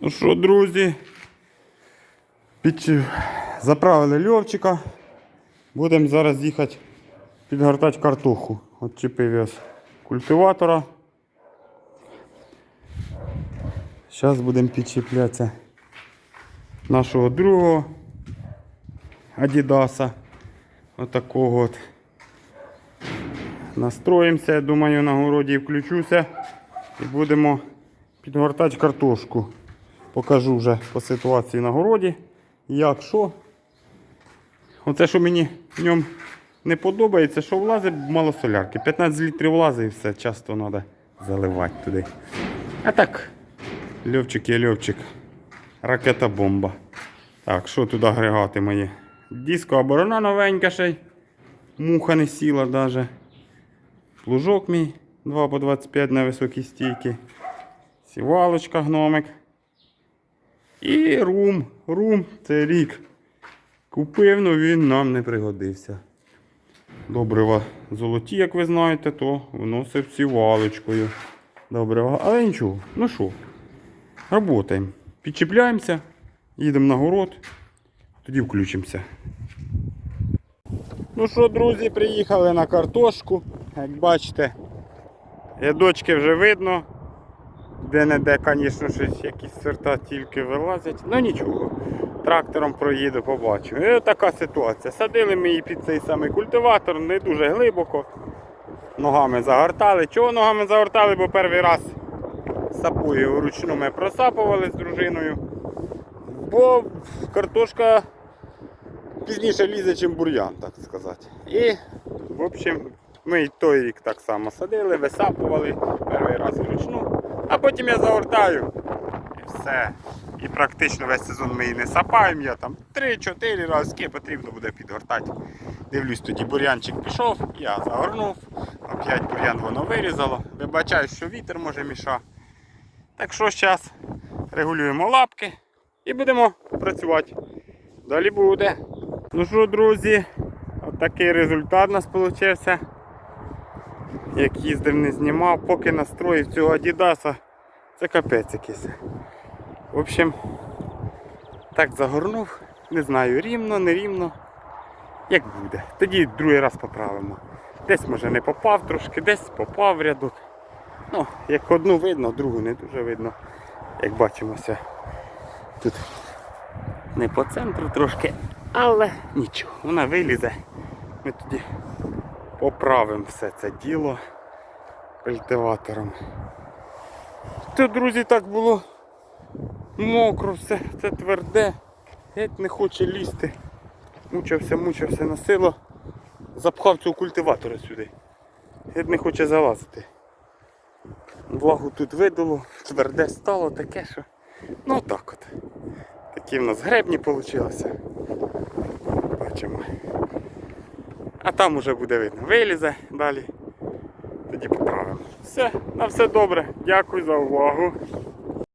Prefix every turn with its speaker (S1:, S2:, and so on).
S1: Ну що, друзі, під... заправили льовчика. Будемо зараз їхати підгортати картоху. От чіпив я з культиватора. Зараз будемо підчіплятися нашого другого Адідаса. Отакого от. Настроїмося, я думаю, на городі включуся і будемо підгортати картошку. Покажу вже по ситуації на городі, як що. Оце, що мені в ньому не подобається, що влазить мало солярки. 15 літрів влазить і все, часто треба заливати туди. А так, льовчик є льовчик. Ракета бомба. Так, що тут агрегати мої? Диско оборона новенька ще й. Муха не сіла навіть. Плужок мій 2 по 25 на високій стійці. Сівалочка гномик. І рум. Рум це рік. Купив, але він нам не пригодився. Добрива золоті, як ви знаєте, то вносив сівалочкою. Добрива. Але нічого, ну що, работаємо. Підчіпляємося, їдемо на город, тоді включимося. Ну що, друзі, приїхали на картошку. Як бачите, рядочки вже видно. Де-не-де, звісно, щось якісь сорта тільки вилазять. Ну нічого. Трактором проїду, побачу. І така ситуація. Садили ми її під цей самий культиватор, не дуже глибоко. Ногами загортали. Чого ногами загортали, бо перший раз сапою вручну ми просапували з дружиною. Бо картошка пізніше лізе, ніж бур'ян, так сказати. І, в общем, ми і той рік так само садили, висапували перший раз вручну, а потім я загортаю. І все. І практично весь сезон ми її не сапаємо. Я там 3-4 рази потрібно буде підгортати. Дивлюсь, тоді бур'янчик пішов, я загорнув, опять бур'ян воно вирізало. Вибачаю, що вітер може міша. Так що зараз регулюємо лапки і будемо працювати. Далі буде. Ну що, друзі, от результат у нас вийшов. Як їздив, не знімав, поки настроїв цього Адідаса, це капець якийсь. В общем, так загорнув, не знаю, рівно, не рівно. Як буде. Тоді другий раз поправимо. Десь може не попав трошки, десь попав рядок. Ну, як одну видно, другу не дуже видно. Як бачимося. Тут не по центру трошки, але нічого, вона вилізе. Ми тоді поправимо все це діло культиватором. Тут, друзі, так було мокро, все це тверде, геть не хоче лізти. Мучився, мучився на сило, запхав цього культиватора сюди. Геть не хоче залазити. Влагу тут видало, тверде стало таке, що. Ну так от. Такі в нас гребні вийшли. Бачимо. А там уже буде видно. Вилізе далі. Тоді поправимо. Все, на все добре. Дякую за увагу.